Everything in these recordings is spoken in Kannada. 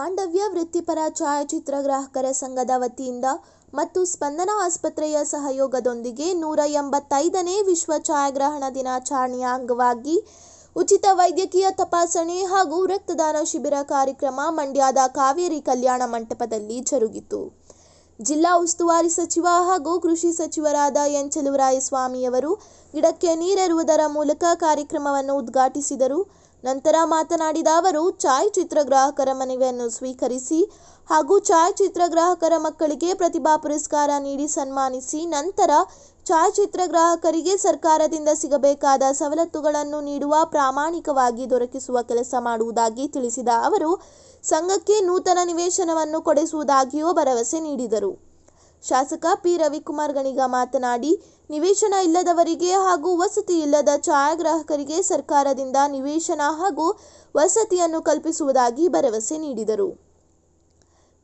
ಮಾಂಡವ್ಯ ವೃತ್ತಿಪರ ಛಾಯಾಚಿತ್ರ ಗ್ರಾಹಕರ ಸಂಘದ ವತಿಯಿಂದ ಮತ್ತು ಸ್ಪಂದನ ಆಸ್ಪತ್ರೆಯ ಸಹಯೋಗದೊಂದಿಗೆ ನೂರ ಎಂಬತ್ತೈದನೇ ವಿಶ್ವ ಛಾಯಾಗ್ರಹಣ ದಿನಾಚರಣೆಯ ಅಂಗವಾಗಿ ಉಚಿತ ವೈದ್ಯಕೀಯ ತಪಾಸಣೆ ಹಾಗೂ ರಕ್ತದಾನ ಶಿಬಿರ ಕಾರ್ಯಕ್ರಮ ಮಂಡ್ಯದ ಕಾವೇರಿ ಕಲ್ಯಾಣ ಮಂಟಪದಲ್ಲಿ ಜರುಗಿತು. ಜಿಲ್ಲಾ ಉಸ್ತುವಾರಿ ಸಚಿವ ಹಾಗೂ ಕೃಷಿ ಸಚಿವರಾದ ಎನ್ ಚಲುವರಾಯಸ್ವಾಮಿಯವರು ಗಿಡಕ್ಕೆ ನೀರೆರುವುದರ ಮೂಲಕ ಕಾರ್ಯಕ್ರಮವನ್ನು ಉದ್ಘಾಟಿಸಿದರು. ನಂತರ ಮಾತನಾಡಿದ ಅವರು ಛಾಯಾಚಿತ್ರಗ್ರಾಹಕರ ಮನವಿಯನ್ನು ಸ್ವೀಕರಿಸಿ ಹಾಗೂ ಛಾಯಾಚಿತ್ರಗ್ರಾಹಕರ ಮಕ್ಕಳಿಗೆ ಪ್ರತಿಭಾ ಪುರಸ್ಕಾರ ನೀಡಿ ಸನ್ಮಾನಿಸಿ, ನಂತರ ಛಾಯಾಚಿತ್ರ ಗ್ರಾಹಕರಿಗೆ ಸರ್ಕಾರದಿಂದ ಸಿಗಬೇಕಾದ ಸವಲತ್ತುಗಳನ್ನು ನೀಡುವ ಪ್ರಾಮಾಣಿಕವಾಗಿ ದೊರಕಿಸುವ ಕೆಲಸ ಮಾಡುವುದಾಗಿ ತಿಳಿಸಿದ ಅವರು, ಸಂಘಕ್ಕೆ ನೂತನ ನಿವೇಶನವನ್ನು ಕೊಡಿಸುವುದಾಗಿಯೂ ಭರವಸೆ ನೀಡಿದರು. ಶಾಸಕ ಪಿ ರವಿಕುಮಾರ್ ಗಣಿಗ ಮಾತನಾಡಿ, ನಿವೇಶನ ಇಲ್ಲದವರಿಗೆ ಹಾಗೂ ವಸತಿ ಇಲ್ಲದ ಛಾಯಾಗ್ರಾಹಕರಿಗೆ ಸರ್ಕಾರದಿಂದ ನಿವೇಶನ ಹಾಗೂ ವಸತಿಯನ್ನು ಕಲ್ಪಿಸುವುದಾಗಿ ಭರವಸೆ ನೀಡಿದರು.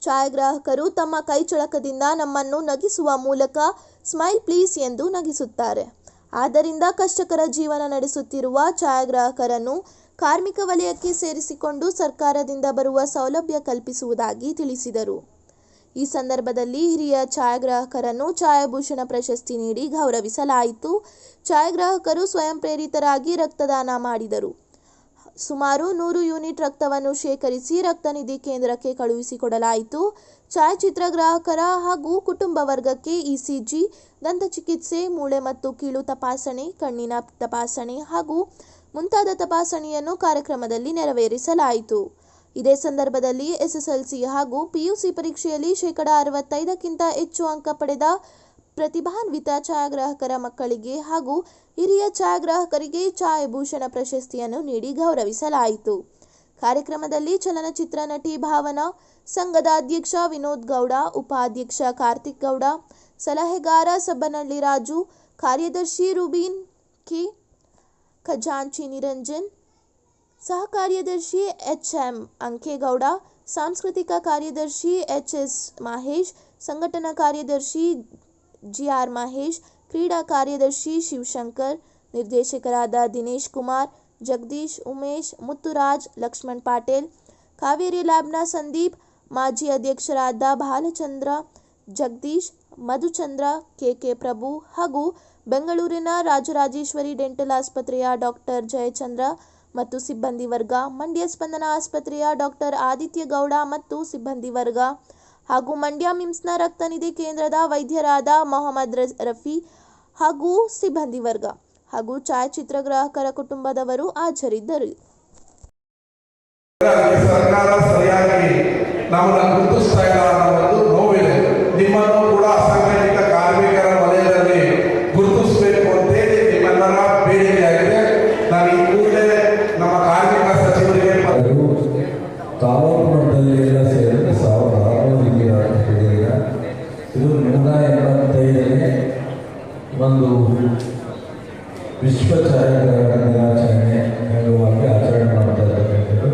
ಛಾಯಾಗ್ರಾಹಕರು ತಮ್ಮ ಕೈಚಳಕದಿಂದ ನಮ್ಮನ್ನು ನಗಿಸುವ ಮೂಲಕ ಸ್ಮೈಲ್ ಪ್ಲೀಸ್ ಎಂದು ನಗಿಸುತ್ತಾರೆ. ಆದ್ದರಿಂದ ಕಷ್ಟಕರ ಜೀವನ ನಡೆಸುತ್ತಿರುವ ಛಾಯಾಗ್ರಾಹಕರನ್ನು ಕಾರ್ಮಿಕ ವಲಯಕ್ಕೆ ಸೇರಿಸಿಕೊಂಡು ಸರ್ಕಾರದಿಂದ ಬರುವ ಸೌಲಭ್ಯ ಕಲ್ಪಿಸುವುದಾಗಿ ತಿಳಿಸಿದರು. ಈ ಸಂದರ್ಭದಲ್ಲಿ ಹಿರಿಯ ಛಾಯಾಗ್ರಾಹಕರನ್ನು ಛಾಯಾಭೂಷಣ ಪ್ರಶಸ್ತಿ ನೀಡಿ ಗೌರವಿಸಲಾಯಿತು. ಛಾಯಾಗ್ರಾಹಕರು ಸ್ವಯಂ ಪ್ರೇರಿತರಾಗಿ ರಕ್ತದಾನ ಮಾಡಿದರು. ಸುಮಾರು ನೂರು ಯೂನಿಟ್ ರಕ್ತವನ್ನು ಶೇಖರಿಸಿ ರಕ್ತನಿಧಿ ಕೇಂದ್ರಕ್ಕೆ ಕಳುಹಿಸಿಕೊಡಲಾಯಿತು. ಛಾಯಾಚಿತ್ರಗ್ರಾಹಕರ ಹಾಗೂ ಕುಟುಂಬ ವರ್ಗಕ್ಕೆ ಇಸಿಜಿ, ದಂತಚಿಕಿತ್ಸೆ, ಮೂಳೆ ಮತ್ತು ಕೀಳು ತಪಾಸಣೆ, ಕಣ್ಣಿನ ತಪಾಸಣೆ ಹಾಗೂ ಮುಂತಾದ ತಪಾಸಣೆಯನ್ನು ಕಾರ್ಯಕ್ರಮದಲ್ಲಿ ನೆರವೇರಿಸಲಾಯಿತು. ಇದೇ ಸಂದರ್ಭದಲ್ಲಿ ಎಸ್ಎಸ್ಎಲ್ಸಿ ಹಾಗೂ ಪಿಯುಸಿ ಪರೀಕ್ಷೆಯಲ್ಲಿ ಶೇಕಡ ಅರವತ್ತೈದಕ್ಕಿಂತ ಹೆಚ್ಚು ಅಂಕ ಪಡೆದ ಪ್ರತಿಭಾನ್ವಿತ ಛಾಯಾಗ್ರಾಹಕರ ಮಕ್ಕಳಿಗೆ ಹಾಗೂ ಹಿರಿಯ ಛಾಯಾಗ್ರಾಹಕರಿಗೆ ಛಾಯಾಭೂಷಣ ಪ್ರಶಸ್ತಿಯನ್ನು ನೀಡಿ ಗೌರವಿಸಲಾಯಿತು. ಕಾರ್ಯಕ್ರಮದಲ್ಲಿ ಚಲನಚಿತ್ರ ನಟಿ ಭಾವನಾ, ಸಂಘದ ಅಧ್ಯಕ್ಷ ವಿನೋದ್ ಗೌಡ, ಉಪಾಧ್ಯಕ್ಷ ಕಾರ್ತಿಕ್ ಗೌಡ, ಸಲಹೆಗಾರ ಸಬ್ಬನಹಳ್ಳಿ ರಾಜು, ಕಾರ್ಯದರ್ಶಿ ರುಬೀನ್ ಕಿ ಖಜಾಂಚಿ ನಿರಂಜನ್ ಸಹ ಕಾರ್ಯದರ್ಶಿ ಎಚ್ ಎಂ ಅಂಕೇಗೌಡ ಸಾಂಸ್ಕೃತಿಕ ಕಾರ್ಯದರ್ಶಿ ಎಚ್ ಎಸ್ ಮಹೇಶ್ ಸಂಘಟನಾ ಕಾರ್ಯದರ್ಶಿ ಜಿ ಆರ್ ಮಹೇಶ್ ಕ್ರೀಡಾ ಕಾರ್ಯದರ್ಶಿ ಶಿವಶಂಕರ್ ನಿರ್ದೇಶಕರಾದ ದಿನೇಶ್ ಕುಮಾರ್ ಜಗದೀಶ್ ಉಮೇಶ್ ಮುತ್ತುರಾಜ್ ಲಕ್ಷ್ಮಣ್ ಪಾಟೇಲ್ ಕಾವೇರಿ ಲ್ಯಾಬ್ನ ಸಂದೀಪ್ ಮಾಜಿ ಅಧ್ಯಕ್ಷರಾದ ಬಾಲಚಂದ್ರ ಜಗದೀಶ್ ಮಧುಚಂದ್ರ ಕೆಕೆ ಪ್ರಭು ಹಾಗೂ ಬೆಂಗಳೂರಿನ ರಾಜರಾಜೇಶ್ವರಿ ಡೆಂಟಲ್ ಆಸ್ಪತ್ರೆಯ ಡಾಕ್ಟರ್ ಜಯಚಂದ್ರ ಮತ್ತು ಸಿಬ್ಬಂದಿ ವರ್ಗ, ಮಂಡ್ಯ ಸ್ಪಂದನ ಆಸ್ಪತ್ರೆಯ ಡಾಕ್ಟರ್ ಆದಿತ್ಯ ಗೌಡ ಮತ್ತು ಸಿಬ್ಬಂದಿ ವರ್ಗ ಹಾಗೂ ಮಂಡ್ಯ ಮಿಮ್ಸ್ನ ರಕ್ತನಿಧಿ ಕೇಂದ್ರದ ವೈದ್ಯರಾದ ಮೊಹಮ್ಮದ್ ರಫಿ ಹಾಗೂ ಸಿಬ್ಬಂದಿ ವರ್ಗ ಹಾಗೂ ಛಾಯಾಚಿತ್ರ ಗ್ರಾಹಕರ ಕುಟುಂಬದವರು ಹಾಜರಿದ್ದರು. ಸರ್ಕಾರ ಸರಿಯಾಗಿ ನಮ್ಮನ್ನು ಗುರುತಿಸ್ತಾ ಇಲ್ಲ ವಿಶ್ವ ಛಾಯಾಗ್ರಹಣ ದಿನಾಚರಣೆ ಅಂಗವಾಗಿ ಆಚರಣೆ ಮಾಡ್ತಾ ಇರತಕ್ಕಂಥದ್ದು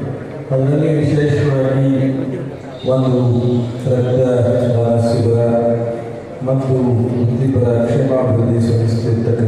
ಅದರಲ್ಲಿ ವಿಶೇಷವಾಗಿ ಒಂದು ರಕ್ತದಾನ ಶಿಬಿರ ಮತ್ತು ವೃತ್ತಿಪರ ಕ್ಷೇಮಾಭಿವೃದ್ಧಿ ಸಂಸ್ಥಿರ್ತಕ್ಕಂಥದ್ದು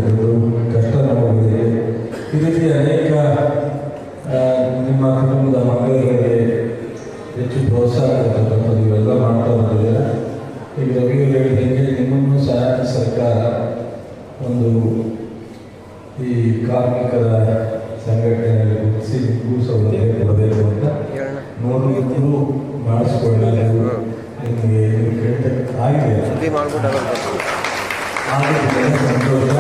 ಆಗಿದೆ ಆಗಿದೆ ಸಂತೋಷ.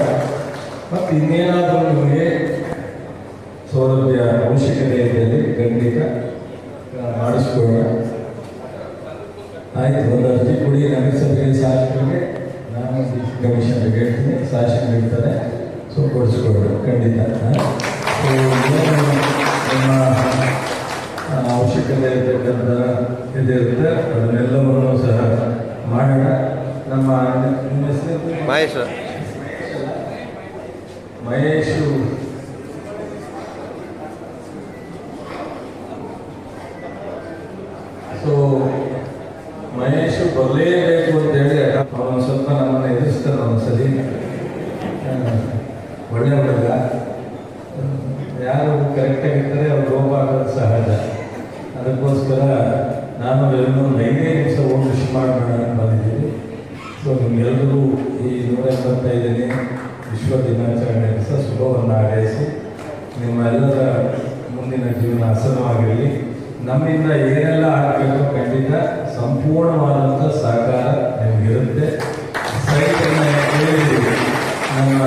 ಮತ್ತು ಇನ್ನೇನಾದರೂ ನಿಮಗೆ ಸೌಲಭ್ಯ ಅವಶ್ಯಕತೆ ಇದ್ದಲ್ಲಿ ಖಂಡಿತ ಮಾಡಿಸ್ಕೊಳ್ಳೋಣ. ಆಯ್ತು, ಒಂದು ಅರ್ಜಿ ಕೊಡಿ ನಗರಸಭೆಗೆ ಶಾಸಕರಿಗೆ ನಾನು ಕಮಿಷನರ್ಗೆ ಹೇಳ್ತೀನಿ ಶಾಸಕರು ಇರ್ತಾರೆ ಸೊ ಕೊಡಿಸ್ಕೊಳ್ಳೋಣ, ಖಂಡಿತ. ನಿಮ್ಮ ಅವಶ್ಯಕತೆ ಇರ್ತಕ್ಕಂಥ ಇದಿರುತ್ತೆ. ಮಹೇಶ್. ಮಹೇಶು. ಸೊ ಮಹೇಶು ಬರಲೇಬೇಕು ಅಂತೇಳಿ ಅವನು ಸ್ವಲ್ಪ ನಮ್ಮನ್ನು ಎದುರಿಸ್ತಾನೆ ಒಂದ್ಸಲಿ ವಿಶ್ವ ದಿನಾಚರಣೆ ದಿವಸ ಶುಭವನ್ನು ಹಾರೈಸಿ ನಿಮ್ಮೆಲ್ಲರ ಮುಂದಿನ ಜೀವನ ಹಸನವಾಗಿರಲಿ ನಮ್ಮಿಂದ ಏನೆಲ್ಲ ಆಗಬೇಕು ಖಂಡಿತ ಸಂಪೂರ್ಣವಾದಂಥ ಸಹಕಾರ ನಿಮಗಿರುತ್ತೆ. ಸೈಟನ್ನು ಕೇಳಿದ್ದೀವಿ ನಮ್ಮ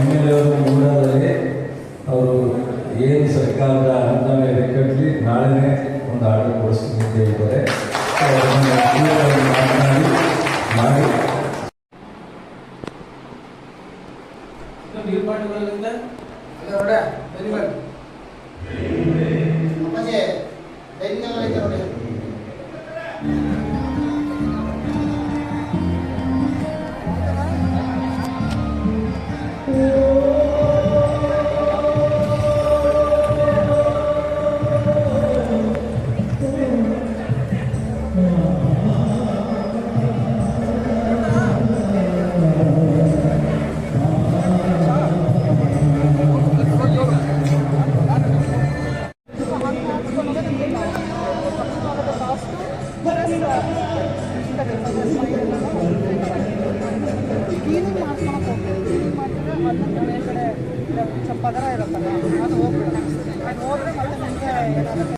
ಎಂ ಎಲ್ ಎ ಮೂಡದಲ್ಲಿ ಅವರು ಏನು ಸರ್ಕಾರದ ಅನುದಾನ ಕಟ್ಟಲಿ ನಾಳೆನೇ ಒಂದು ಆರ್ಡರ್ ಕೊಡಿಸ್ತೀನಿ ಅಂತ ಹೇಳಿದ್ದಾರೆ. ಮಾಡಿ. ಅದನ್ನ ಕ್ಲಿಯರಾಗಿ ಮಾತನಾಡಿ ಮಾಡಿ ಅಪ್ಪಾಜಿ ಡೈನಿಂಗ್ ಎಲ್ಲ ಮನೆ ಕಡೆ ಪದರ ಇರುತ್ತಲ್ಲ ಅದು ಹೋಗ್ಬೇಕು ಅದು ಹೋದ್ರೆ ಮತ್ತೆ ನನಗೆ ಏನಾದ್ರು